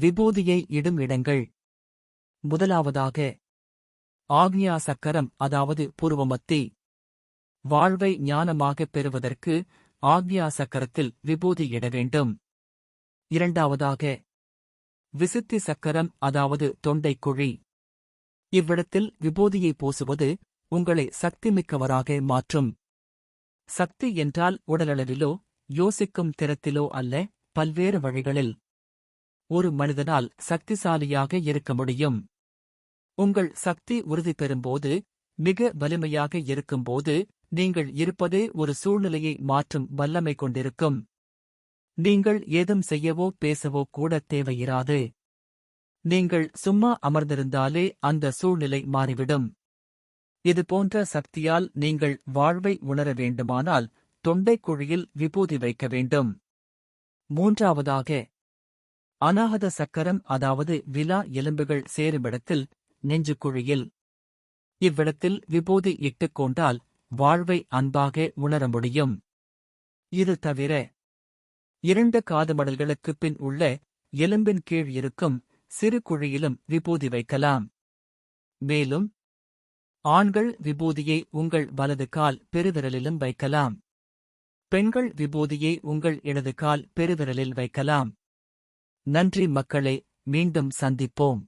விபூதியை இடும் இடங்கள். முதலாவதாக ஆக்ஞா சக்கரம் அதாவது பூர்வமத்தி. வாழ்வை ஞானமாகப் பெறுவதற்கு ஆக்ஞா சக்கரத்தில் விபூதி இட வேண்டும். இரண்டாவதாக விசுத்தி சக்கரம் அதாவது தொண்டைக் குழி இவ்விடத்தில் விபூதியை பூசுவது உங்களை சக்திமிக்கவராக மாற்றும். சக்தி என்றால் உடலளவிலோ யோசிக்கும் திறத்திலோ அல்ல பல்வேறு வழிகளில். ஒரு மனிதனால் சக்திசாலியாக இருக்க முடியும். உங்கள் சக்தி உறுதி பெறும்போது மிக வலிமையாக இருக்கும்போது நீங்கள் இருப்பதே ஒரு சூழ்நிலையை மாற்றும் வல்லமை கொண்டிருக்கும். நீங்கள் ஏதும் செய்யவோ பேசவோ கூட தேவையிராது. நீங்கள் சும்மா அமர்ந்திருந்தாலே அந்த சூழ்நிலை மாறிவிடும். இதுபோன்ற சக்தியால் நீங்கள் வாழ்வை உணர வேண்டுமானால் தொண்டைக் குழியில் விபூதி வைக்க வேண்டும். மூன்றாவதாக அநாகத சக்கரம் அதாவது விலா எலும்புகள் சேருமிடத்தில் நெஞ்சுக்குழியில் இவ்விடத்தில் விபூதி இட்டுக் கொண்டால் வாழ்வை அன்பாக உணர முடியும். இது தவிர இரண்டு காதுமடல்களுக்குப் பின் உள்ள எலும்பின் கீழ் இருக்கும் சிறு குழியிலும் விபூதி வைக்கலாம். மேலும் ஆண்கள் விபூதியை உங்கள் வலது கால் பெருவிரலிலும் வைக்கலாம். பெண்கள் விபூதியை உங்கள் இடது கால் பெருவிரலில் வைக்கலாம். நன்றி மக்களே மீண்டும் சந்திப்போம்